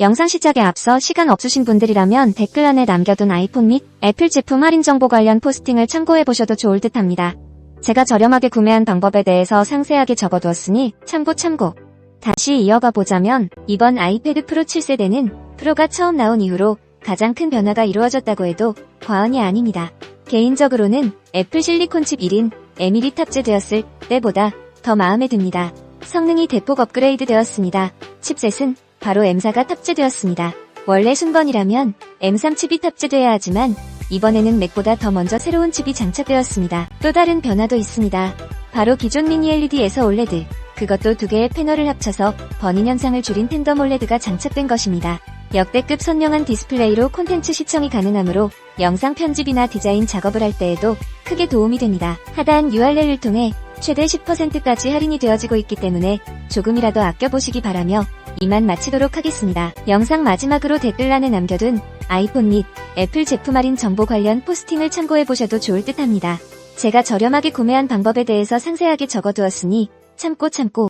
영상 시작에 앞서 시간 없으신 분들이라면 댓글란에 남겨둔 아이폰 및 애플 제품 할인 정보 관련 포스팅을 참고해보셔도 좋을 듯 합니다. 제가 저렴하게 구매한 방법에 대해서 상세하게 적어두었으니 참고 참고. 다시 이어가 보자면 이번 아이패드 프로 7세대는 프로가 처음 나온 이후로 가장 큰 변화가 이루어졌다고 해도 과언이 아닙니다. 개인적으로는 애플 실리콘 칩 1인 M1이 탑재되었을 때보다 더 마음에 듭니다. 성능이 대폭 업그레이드 되었습니다. 칩셋은 바로 M4가 탑재되었습니다. 원래 순번이라면 M3 칩이 탑재돼야 하지만 이번에는 맥보다 더 먼저 새로운 칩이 장착되었습니다. 또 다른 변화도 있습니다. 바로 기존 미니 LED에서 OLED, 그것도 두 개의 패널을 합쳐서 번인 현상을 줄인 텐덤 OLED가 장착된 것입니다. 역대급 선명한 디스플레이로 콘텐츠 시청이 가능하므로 영상 편집이나 디자인 작업을 할 때에도 크게 도움이 됩니다. 하단 URL을 통해 최대 10%까지 할인이 되어지고 있기 때문에 조금이라도 아껴보시기 바라며 이만 마치도록 하겠습니다. 영상 마지막으로 댓글란에 남겨둔 아이폰 및 애플 제품 할인 정보 관련 포스팅을 참고해보셔도 좋을 듯 합니다. 제가 저렴하게 구매한 방법에 대해서 상세하게 적어두었으니 참고 참고